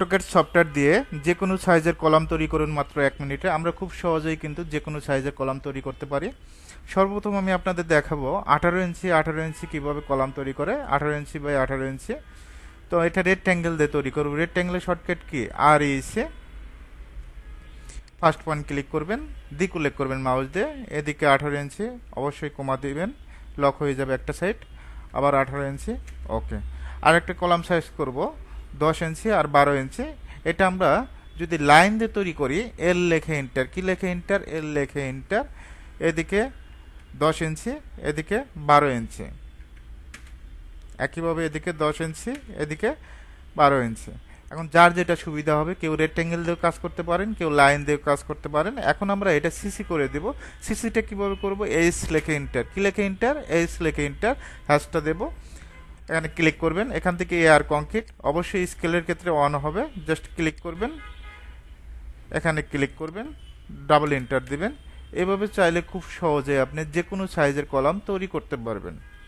AutoCAD software দিয়ে যে কোনো সাইজের কলাম তৈরি করুন মাত্র এক মিনিটে। আমরা খুব সহজেই কিন্তু যে কোনো সাইজের কলাম তৈরি করতে পারি। সর্বপ্রথম আমি আপনাদের দেখাবো আঠারো ইঞ্চি আঠারো ইঞ্চি কীভাবে কলাম তৈরি করে, আঠারো ইঞ্চি বাই আঠারো ইঞ্চি তো এটা রেড ট্যাঙ্গেল দিয়ে তৈরি করব। Red ট্যাঙ্গেলের shortcut key? আর ইসে ফার্স্ট পয়েন্ট ক্লিক করবেন, দিক উল্লেখ করবেন মাউস দিয়ে। এদিকে আঠারো ইঞ্চি অবশ্যই কমা দিবেন লক হয়ে যাবে একটা সাইড আবার আঠারো ইঞ্চি ওকে আর একটা কলাম সাইজ করব। দশ ইঞ্চি আর বারো ইঞ্চি। এটা আমরা যদি লাইন দিয়ে তৈরি করি এল লেখে ইন্টার কি লেখে ইন্টার এল লেখে ইন্টার এদিকে দশ ইঞ্চি, এদিকে বারো ইঞ্চি। একইভাবে এদিকে দশ ইঞ্চি, এদিকে বারো ইঞ্চি। এখন যার যেটা সুবিধা হবে, কেউ রেক্টেঙ্গেল দিয়েও কাজ করতে পারেন, কেউ লাইন দিয়েও কাজ করতে পারেন। এখন আমরা এটা সিসি করে দেব। সিসিটা কীভাবে করব? এইচ লেখে ইন্টার কি লেখে ইন্টার এইচ লেখে ইন্টার হ্যাশটা দেব। এখানে ক্লিক করবেন। এখান থেকে এয়ার কংক্রিট অবশ্যই স্কেলের ক্ষেত্রে অন হবে। জাস্ট ক্লিক করবেন। এখানে ক্লিক করবেন। ডাবল এন্টার দিবেন। এভাবে চাইলে খুব সহজে আপনি যে কোনো সাইজের কলাম তৈরি করতে পারবেন।